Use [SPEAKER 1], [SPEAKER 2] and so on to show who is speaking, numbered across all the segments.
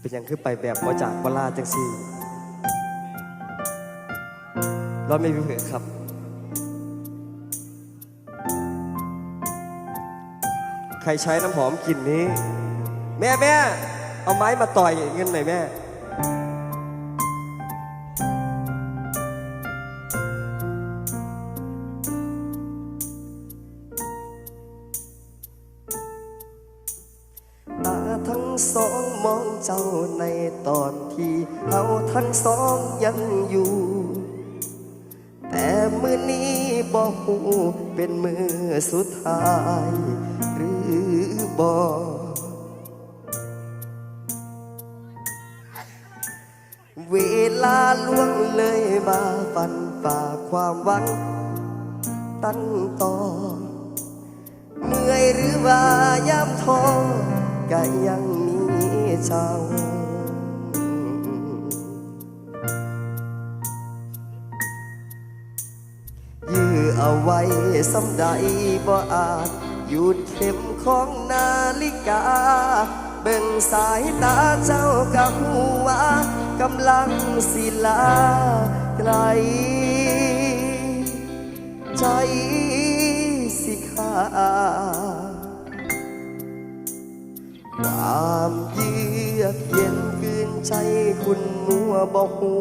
[SPEAKER 1] เป็นอยังคือไปแบบมาจากวลาจังซี่เราไม่มีเผื่อครับ ใครใช้น้ำหอมกลิ่นนี้ แม่แม่เอาไม้มาต่อยเงินหน่อยแม่ มองเจ้าในตอนที่เราทั้งสองยังอยู่ แต่มือนี้บอกหูเป็นมือสุดท้าย หรือบอกเวลาล่วงเลยมาฟันฝ่าความหวัง ตั้งต่อ เมื่อยหรือว่ายามท้อก็ยัง เจ้า ยื้อเอาไว้สำใดบ่อาจหยุดเข็มของนาฬิกา เบิ่งสายตาเจ้ากะหัวกำลังสิลาไกล ใจสิขาด ความเยือกเย็นคืนใจคุณมัวบอกหู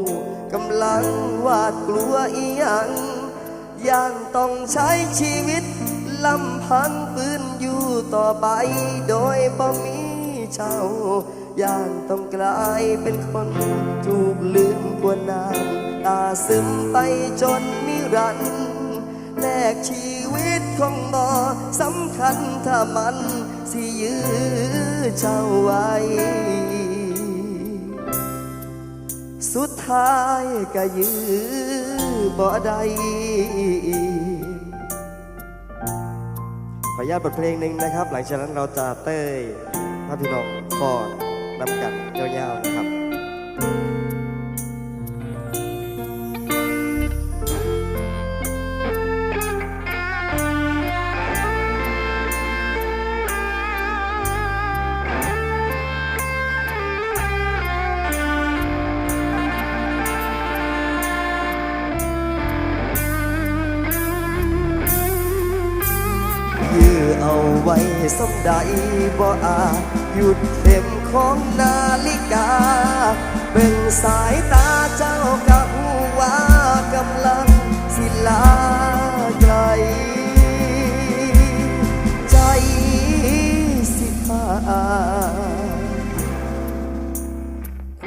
[SPEAKER 1] กำลังวาดกลัวอีหยังย่างต้องใช้ชีวิตลำพังปืนอยู่ต่อไปโดยบ่มีเจ้าย่างต้องกลายเป็นคนถูกลืมกว่านานตาซึมไปจนนิรันดร์แลกชีวิตของบอสำคัญถ้ามันสิยื้อ เจ้าไว้ สุดท้ายก็ยื้อบ่ได้ขออนุญาตบทเพลงหนึ่งนะครับ หลังจากนั้นเราจะเต้ยพระพี่น้องกอดนำกันยาวๆนะครับ สมใดบ่อาหยุดเข็มของนาฬิกาเบิ่งสายตาเจ้ากะหูว่ากำลังสิลาไกล ใจสิขาด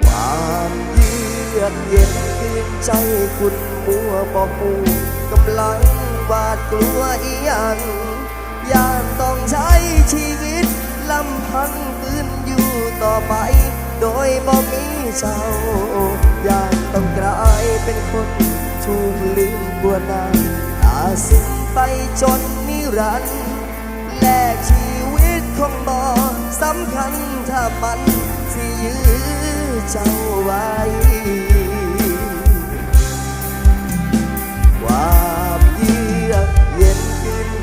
[SPEAKER 1] ความเยือกเย็นคืนใจคุณมัวบอกหูกำลังวาดกลัวอีหยังย่านต้อง ชีวิตลำพังปืนอยู่ต่อไป โดยบ่มีเจ้า อยานต้องกลายเป็นคนถูกลืมบัวนานตาสิ้นไปจนนิรันดร์แลกชีวิตของบอสำคัญถ้ามันสิยื้อเจ้าไว้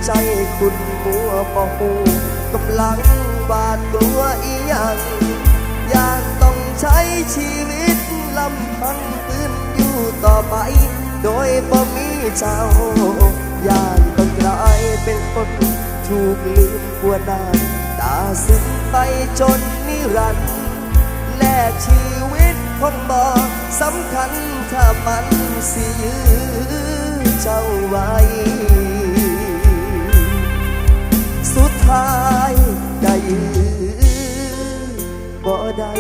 [SPEAKER 1] ใจคุณมัวบ่หูกำลังบาดกลัวอีหยังย่างต้องใช้ชีวิตลำพังปืนอยู่ต่อไป โดยบ่มีเจ้าย่างต้องกลายเป็นคนถูกลืมกว่านานตาสิ้นไปจนนิรันดร์แลกชีวิตคนบอกสำคัญถ้ามันสิยื้อเจ้าไว้ พายใจบ่ได้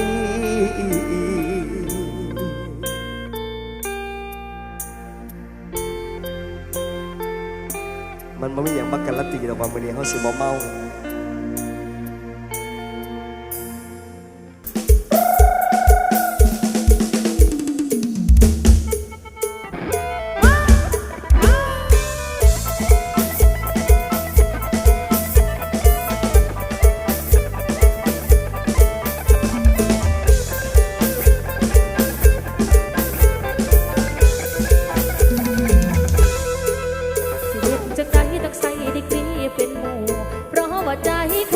[SPEAKER 1] มันไม่มีอย่างมักกันละตีดอกว่ามือนี้เฮาสิบ่เมา
[SPEAKER 2] ใจ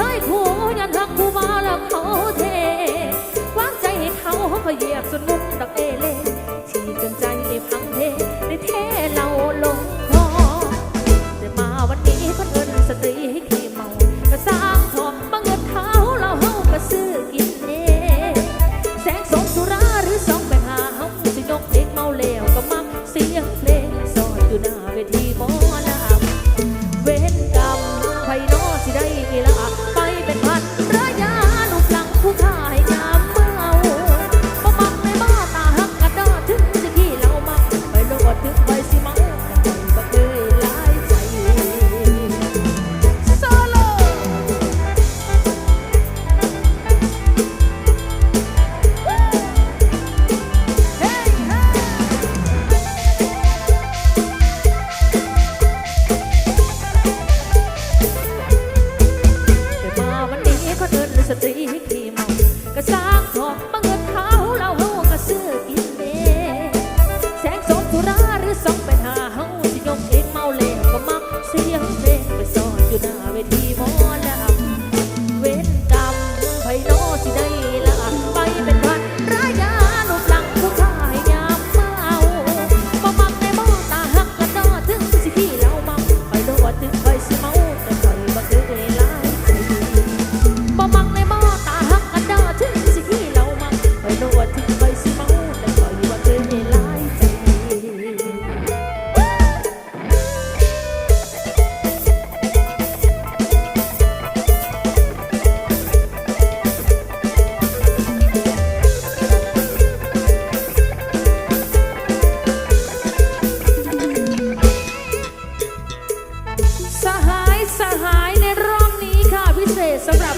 [SPEAKER 2] สหายสหายในรอบนี้ค่ะพิเศษสำหรับ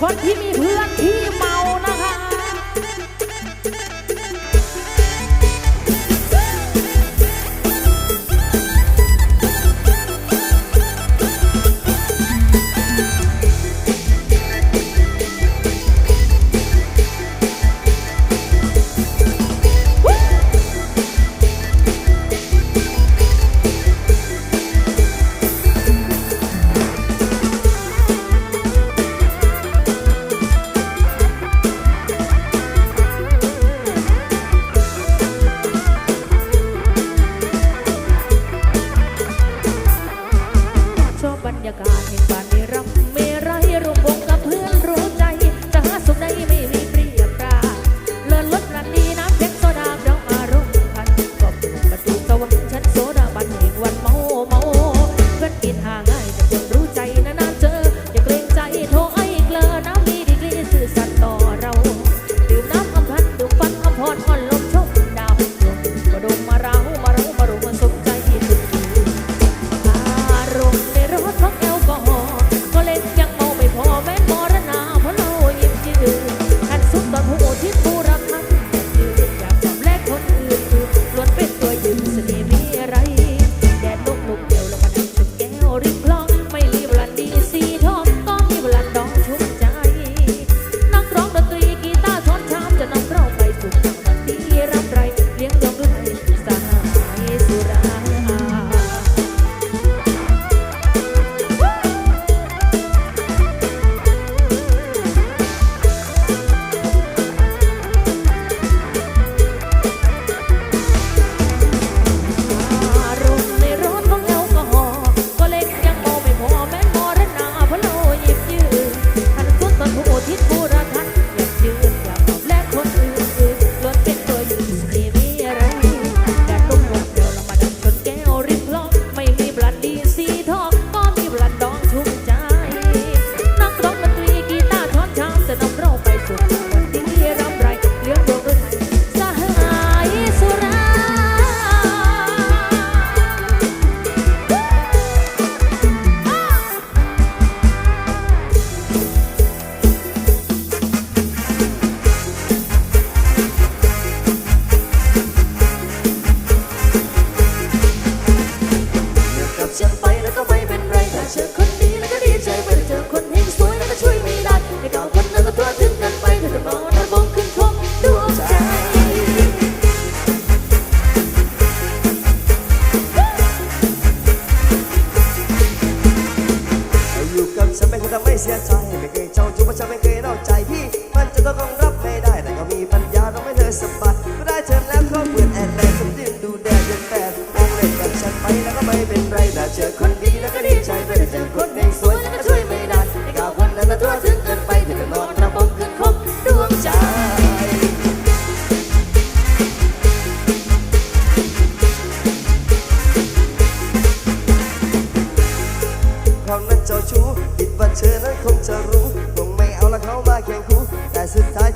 [SPEAKER 2] คนที่มีเพื่อนที่มา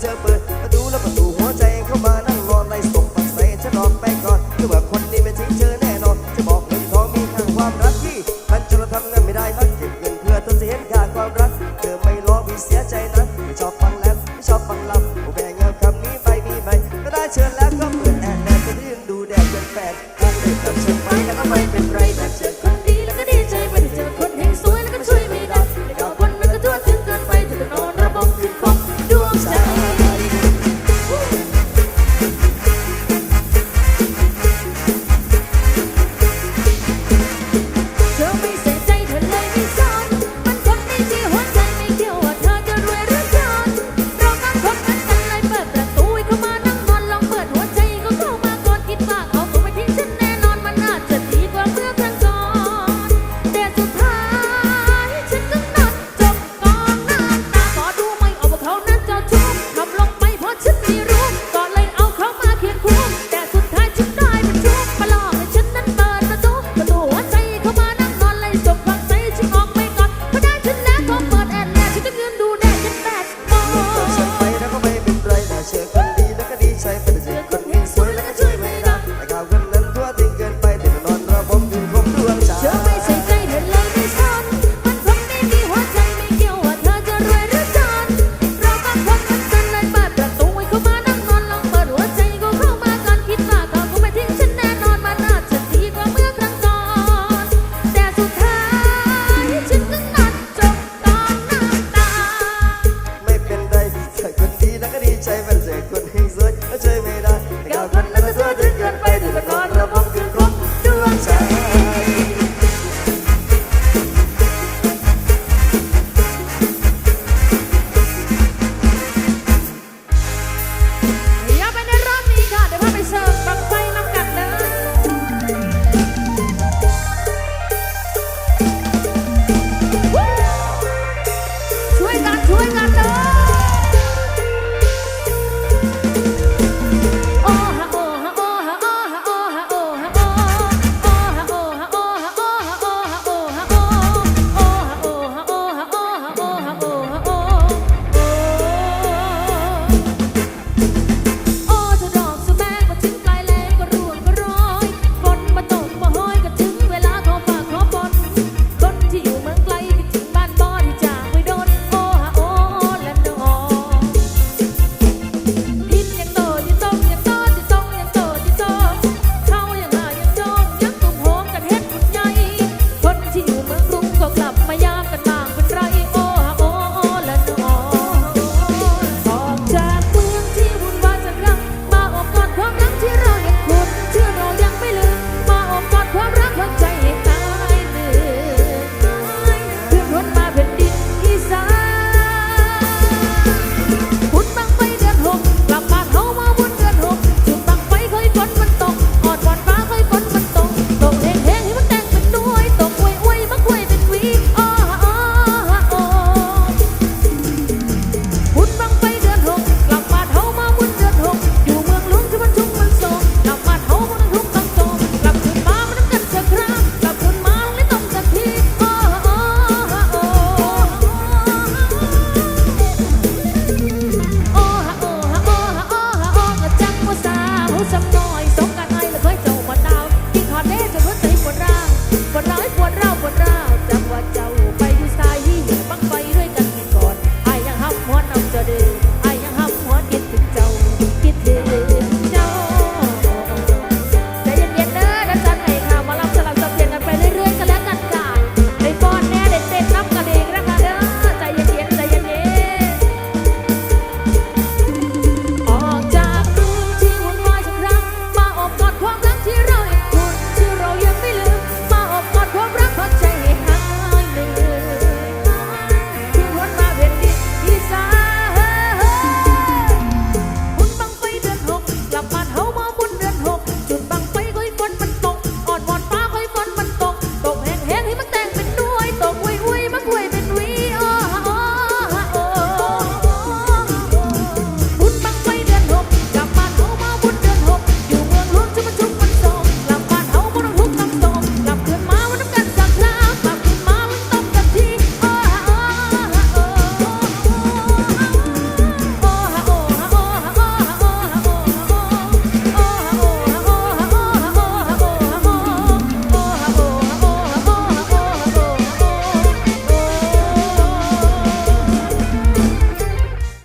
[SPEAKER 1] เธอเปิดประตูแล้วประตูหัวใจเข้ามานั่งรอในส่งปักใส่ฉันออกไปก่อนคือว่าคนนี้ไม่ทิ้งเธอแน่นอนจะบอกเงินทองมีค่าความรักที่มันจะเราทำเงินไม่ได้นักเก็บเงินเพื่อเธอจะเห็นค่าความรัก เธอไม่ร้องพี่เสียใจนะไม่ชอบฟังแลมไม่ชอบฟังลำโอ้แม่เงาคำนี้ไปมีไหมก็ได้เชิญแล้วก็เปิดแอร์แดดจะยืนดูแดดเป็นแฟนถ้าเกิดกับฉันไปก็ไม่เป็นไรแต่เธอ